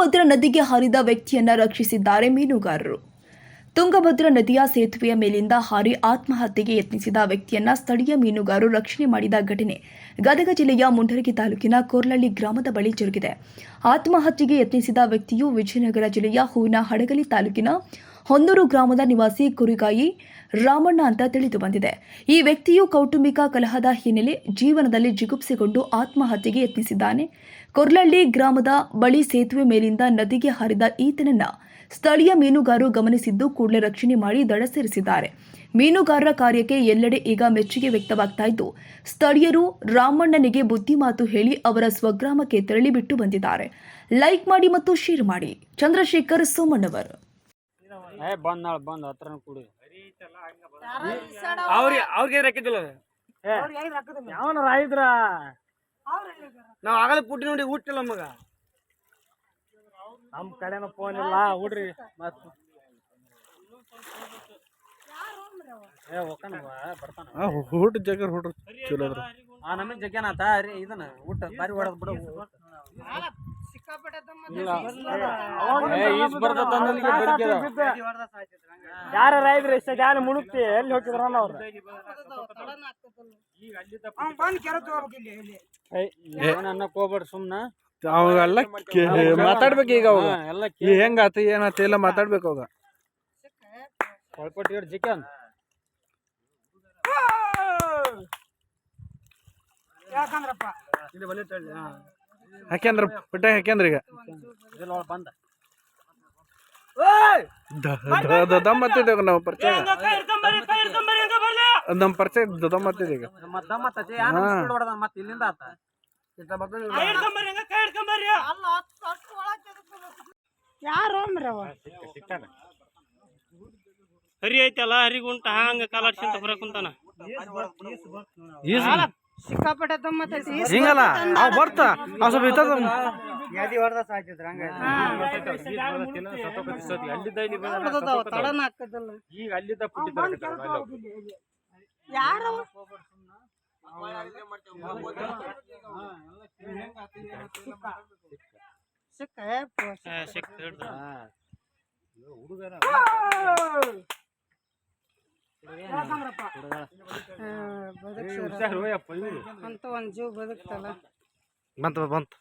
ತುಂಗಭದ್ರಾ ನದಿಗೆ ಹಾರಿದ ವ್ಯಕ್ತಿಯನ್ನ ರಕ್ಷಿಸಿದ್ದಾರೆ ಮೀನುಗಾರರು. ತುಂಗಭದ್ರಾ ನದಿಯ ಸೇತುವೆಯ ಮೇಲಿಂದ ಹಾರಿ ಆತ್ಮಹತ್ಯೆಗೆ ಯತ್ನಿಸಿದ ವ್ಯಕ್ತಿಯನ್ನ ಸ್ಥಳೀಯ ಮೀನುಗಾರರು ರಕ್ಷಣೆ ಮಾಡಿದ ಘಟನೆ. ಗದಗ ಜಿಲ್ಲೆಯ ಮುಂಡರಗಿ ತಾಲೂಕಿನ ಕೋರ್ಲಳ್ಳಿ ಗ್ರಾಮದ ಬಳಿ ಜರುಗಿದೆ. ಆತ್ಮಹತ್ಯೆಗೆ ಯತ್ನಿಸಿದ ವ್ಯಕ್ತಿಯು ವಿಜಯನಗರ ಜಿಲ್ಲೆಯ ಹೂವಿನ ಹಡಗಲಿ ತಾಲೂಕಿನ ಹೊನ್ನೂರು ಗ್ರಾಮದ ನಿವಾಸಿ ಕುರಿಗಾಯಿ ರಾಮಣ್ಣ ಅಂತ ತಿಳಿದು ಬಂದಿದೆ. ಈ ವ್ಯಕ್ತಿಯು ಕೌಟುಂಬಿಕ ಕಲಹದ ಹಿನ್ನೆಲೆ ಜೀವನದಲ್ಲಿ ಜಿಗುಪ್ಸೆಗೊಂಡು ಆತ್ಮಹತ್ಯೆಗೆ ಯತ್ನಿಸಿದ್ದಾನೆ. ಕೊರ್ಲಳ್ಳಿ ಗ್ರಾಮದ ಬಳಿ ಸೇತುವೆ ಮೇಲಿಂದ ನದಿಗೆ ಹರಿದ ಈತನನ್ನ ಸ್ಥಳೀಯ ಮೀನುಗಾರರು ಗಮನಿಸಿದ್ದು ಕೂಡಲೇ ರಕ್ಷಣೆ ಮಾಡಿ ದಡ ಸೇರಿಸಿದ್ದಾರೆ. ಮೀನುಗಾರರ ಕಾರ್ಯಕ್ಕೆ ಎಲ್ಲೆಡೆ ಈಗ ಮೆಚ್ಚುಗೆ ವ್ಯಕ್ತವಾಗ್ತಾ ಇದ್ದು ಸ್ಥಳೀಯರು ರಾಮಣ್ಣನಿಗೆ ಬುದ್ಧಿಮಾತು ಹೇಳಿ ಅವರ ಸ್ವಗ್ರಾಮಕ್ಕೆ ತೆರಳಿ ಬಿಟ್ಟು ಬಂದಿದ್ದಾರೆ. ಲೈಕ್ ಮಾಡಿ ಮತ್ತು ಶೇರ್ ಮಾಡಿ. ಚಂದ್ರಶೇಖರ್ ಸೋಮಣ್ಣವರ್. ನಾವ್ ಆಗಲೇ ಪುಟ್ಟಿ ನೋಡಿ ಊಟಿಲ್ಲ ಮಗ ನಮ್ ಕಡೆನ ಫೋನ್ ಇಲ್ಲ. ಹುಡ್ರಿ ಮತ್ತು ಏ ಬರ್ತಾನ. ಹುಟ್ಟು ಜಾಗ ಹುಡ್ರು ಚಲೋ ಅದ್ರ ಆ ನಮಗ್ ಜಗ್ಯಾನತ ರೀ ಇದನ್ನ ಊಟ ಬಾರಿ ಹೊಡೆದ್ ಬಿಡು. ಯಾರ ರಾಯ್ದ್ರಿ ಇಷ್ಟ ಜಾನ ಮುಳುಗ್ತಿ ಎಲ್ಲಿ ಹೋಗಿದ್ರ ಅವ್ರ. ಅನ್ನಕ್ ಹೋಗ್ಬೇಡ ಸುಮ್ನ. ಅವೆಲ್ಲ ಮಾತಾಡ್ಬೇಕು ಈಗ ಅವಾಗ. ಎಲ್ಲ ಹೆಂಗಾತ ಏನಾತ ಎಲ್ಲ ಮಾತಾಡ್ಬೇಕು ಅವಾಗ. ಕೊಳ್ಪಟ್ಟಿ ಚಿಕನ್ ಹಾಕ್ಯಂದ್ರ ಪಟ್ಟ ಹಾಕ್ಯಂದ್ರ ಈಗ. ಬಂದ. ದಮ್ ನಾವು ಪರಿಚಯ. ನಮ್ಮ ಪರಿಚಯ ದಮ್ ಮತ್ತಿದೆ ಈಗ. ಇಲ್ಲಿಂದ ಆತ ಹರಿ ಐತಲ್ಲ ಹರಿಗುಂಟ ಹಂಗ ಕಲಾಡ್ಸಿಂತ ಹೊರಕ್ ಕುಂತಾನ? ಸಿಕ್ಕಾಪಟ್ಟೆ ತಮ್ಮತ್ತೈತಿ ಹಿಂಗಲ್ಲ ಅವ್ ಬರ್ತ ಅವ್ ಸ್ವಲ್ಪ ಇತ್ತದ ತಡನ ಹಾಕದಲ್ಲ. ಈಗ ಅಲ್ಲಿದ್ದ ಯಾರು ಸಿಕ್ಕ? ಸಿಕ್ ಹಿಡ್ದ ಅಂತ ಒಂದು ಜೀವ ಬದುಕ್ತಲ್ಲ. ಬಂತ ಬಂತ.